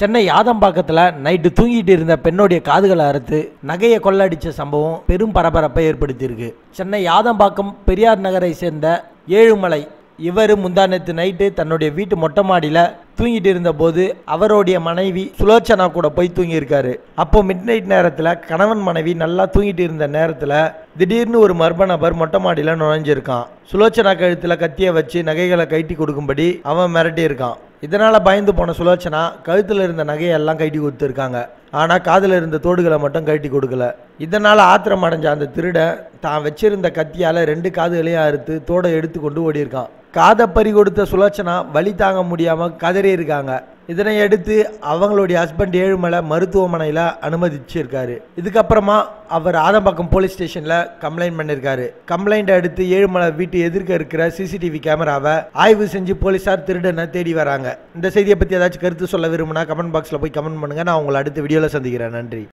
Chennai யாதம்பாக்கத்தில் night தூங்கிட்டு இருந்த பெண்ணுடைய காதுகளை அறுத்து நகையை கொள்ளடிச்ச சம்பவம் பெரும் பரபரப்பை ஏற்படுத்தியிருக்கு. சென்னை யாதம்பாக்கம் பெரியார் நகரை சேர்ந்த ஏழுமலை இவர் முந்தானத்து நைட்டு தன்னுடைய வீட்டு மொட்டை மாடியில் தூங்கிட்டு இருந்தபோது அவருடைய மனைவி சுலோச்சனா கூட போய் தூங்கியிருக்காரு. அப்போ மிட் நைட் நேரத்தில் கணவன் மனைவி நல்லா தூங்கிட்டு இருந்த நேரத்தில் திடீர்னு ஒரு மர்ம நபர் மொட்டை மாடியில் நுழைஞ்சிருக்கான். சுலோச்சனா கழுத்தில் கத்தியை வச்சு நகைகளை கைட்டி கொடுக்கும்படி அவன் மிரட்டியிருக்கான். இதனால் பயந்து போன சுலோச்சனா கழுத்தில் இருந்த நகையெல்லாம் கட்டி கொடுத்துருக்காங்க. ஆனால் காதில் இருந்த தோடுகளை மட்டும் கழட்டி கொடுக்கல. இதனால் ஆத்திரம் அடைஞ்ச அந்த திருடன் தான் வச்சிருந்த கத்தியால் ரெண்டு காதுகளையும் அறுத்து தோடை எடுத்து கொண்டு ஓடியிருக்கான். காதை பறி கொடுத்த சுலோச்சனா வழி தாங்க முடியாமல் கதறி இருக்காங்க. இதனை அடுத்து அவங்களுடைய ஹஸ்பண்ட் ஏழுமலை மருத்துவமனையில் அனுமதிச்சிருக்காரு. இதுக்கப்புறமா அவர் ஆதம்பாக்கம் போலீஸ் ஸ்டேஷனில் கம்ப்ளைண்ட் பண்ணியிருக்காரு கம்ப்ளைண்ட் அடுத்து ஏழுமலை வீட்டு எதிர்க்க இருக்கிற சிசிடிவி கேமராவை ஆய்வு செஞ்சு போலீஸார் திருடனை தேடி வராங்க. இந்த செய்தியை பற்றி ஏதாச்சும் கருத்து சொல்ல விரும்புனா கமெண்ட் பாக்ஸில் போய் கமெண்ட் பண்ணுங்கள் நான் உங்களை அடுத்த வீடியோவில் சந்திக்கிறேன். நன்றி.